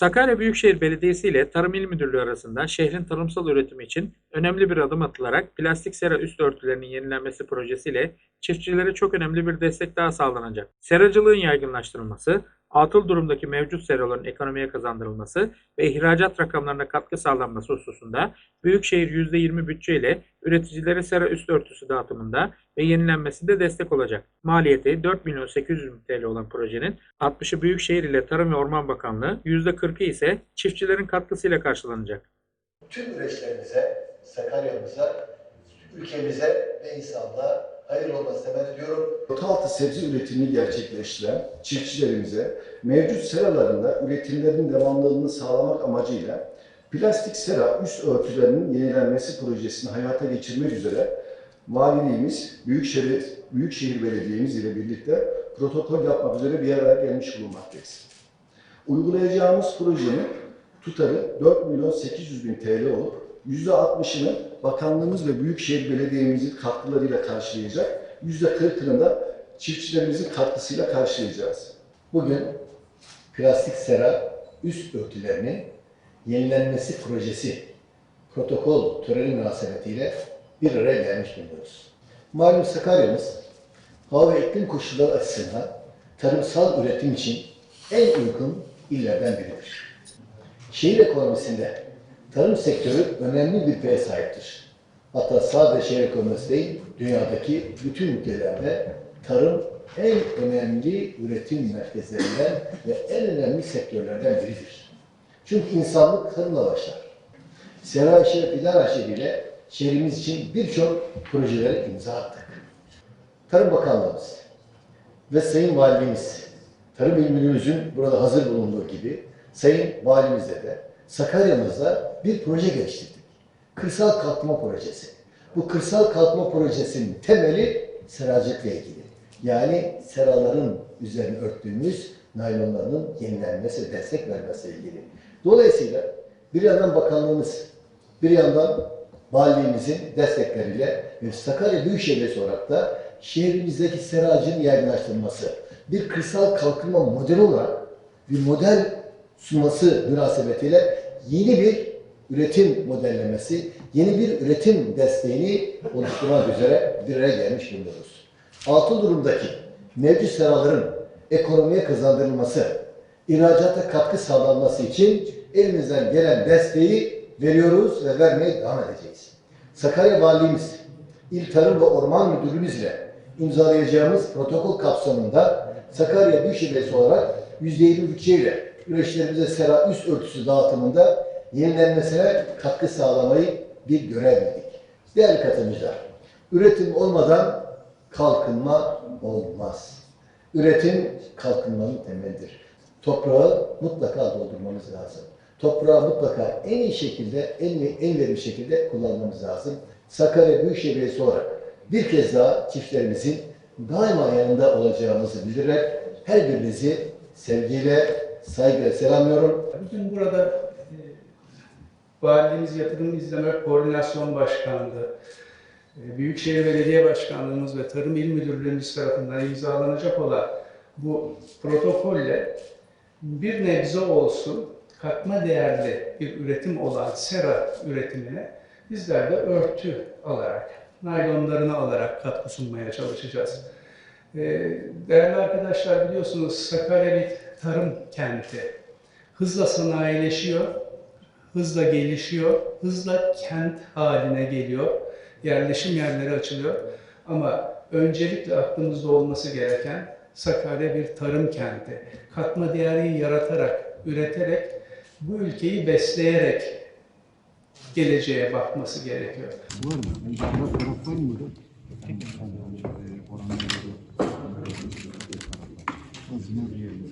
Sakarya Büyükşehir Belediyesi ile Tarım İl Müdürlüğü arasında şehrin tarımsal üretimi için önemli bir adım atılarak plastik sera üst örtülerinin yenilenmesi projesiyle çiftçilere çok önemli bir destek daha sağlanacak. Seracılığın yaygınlaştırılması, atıl durumdaki mevcut seraların ekonomiye kazandırılması ve ihracat rakamlarına katkı sağlanması hususunda Büyükşehir %20 bütçe ile üreticilere sera üst örtüsü dağıtımında ve yenilenmesinde destek olacak. Maliyeti 4 milyon 800 bin TL olan projenin 60'ı Büyükşehir ile Tarım ve Orman Bakanlığı, %40'ı ise çiftçilerin katkısıyla karşılanacak. tüm üreticilerimize, Sakarya'mıza, ülkemize ve insanlığa hayırlı olmasını temenni ediyorum. Rota altı sebze üretimini gerçekleştiren çiftçilerimize mevcut seralarında üretimlerin devamlılığını sağlamak amacıyla plastik sera üst örtülerinin yenilenmesi projesini hayata geçirmek üzere Valiliğimiz, Büyükşehir, Büyükşehir Belediye'miz ile birlikte protokol yapmak üzere bir araya gelmiş bulunmaktayız. Uygulayacağımız projenin tutarı 4 milyon 800 bin TL olup %60'ını bakanlığımız ve Büyükşehir Belediye'mizin katkılarıyla karşılayacak, %40'ını da çiftçilerimizin katkısıyla karşılayacağız. Bugün plastik sera üst örtülerinin yenilenmesi projesi protokol töreni münasebetiyle bir araya gelmiş bulunuyoruz. Malum Sakarya'mız hava ve iklim koşulları açısından tarımsal üretim için en uygun illerden biridir. Şehir ekonomisinde tarım sektörü önemli bir paya sahiptir. Hatta sadece şehir ekonomisi değil, dünyadaki bütün ülkelerde tarım en önemli üretim merkezlerinden ve en önemli sektörlerden biridir. Çünkü insanlık tarımla başlar. Sera işi ve fidan aşeriyle şehrimiz için birçok projelere imza attık. Tarım Bakanlığımız ve Sayın Valimiz, Tarım İl burada hazır bulunduğu gibi Sayın Valimizle de Sakarya'mızda bir proje geliştirdik. Kırsal Kalkınma Projesi. Bu Kırsal Kalkınma Projesi'nin temeli seracılıkla ilgili. Yani seraların üzerine örttüğümüz naylonların yenilenmesi destek vermesiyle ilgili. Dolayısıyla bir yandan bakanlığımız, bir yandan valiliğimizin destekleriyle ve Sakarya Büyükşehir Belediyesi olarak da şehrimizdeki seracının yaygınlaştırılması, bir kırsal kalkınma modeli olarak bir model sunması münasebetiyle yeni bir üretim modellemesi, yeni bir üretim desteğini oluşturmak üzere bir araya gelmiş bulunuyoruz. Altı durumdaki mevcut seraların ekonomiye kazandırılması, ihracata katkı sağlanması için elimizden gelen desteği veriyoruz ve vermeye devam edeceğiz. Sakarya Valiliğimiz, İl Tarım ve Orman Müdürlüğümüz ile imzalayacağımız protokol kapsamında Sakarya Büyükşehir Belediyesi olarak %50 bütçeyle üreticilerimize sera üst örtüsü dağıtımında yenilenmesine katkı sağlamayı bir görev bildik. Değerli katılımcılar, üretim olmadan kalkınma olmaz. Üretim kalkınmanın temelidir. Toprağı mutlaka doldurmamız lazım. Toprağı mutlaka en iyi şekilde, en, en verimli şekilde kullanmamız lazım. Sakarya Büyükşehir Belediyesi olarak bir kez daha çiftlerimizin daima yanında olacağımızı bildirerek her birinizi sevgiyle, saygıyla selamlıyorum. Bugün burada e, Valiliğimiz Yatırım İzleme Koordinasyon Başkanlığı, e, Büyükşehir Belediye Başkanlığımız ve Tarım İl Müdürlüğümüz tarafından imzalanacak olan bu protokolle bir nebze olsun katma değerli bir üretim olan sera üretimine bizler de örtü alarak, naylonlarını alarak katkı sunmaya çalışacağız. E, Değerli arkadaşlar biliyorsunuz Sakarya bir tarım kenti. Hızla sanayileşiyor, hızla gelişiyor, hızla kent haline geliyor. Yerleşim yerleri açılıyor. Ama öncelikle aklımızda olması gereken Sakarya bir tarım kenti. Katma değeri yaratarak, üreterek, bu ülkeyi besleyerek geleceğe bakması gerekiyor. Var mı? Bence ara taraf var mı? Oranları. Hazine bir.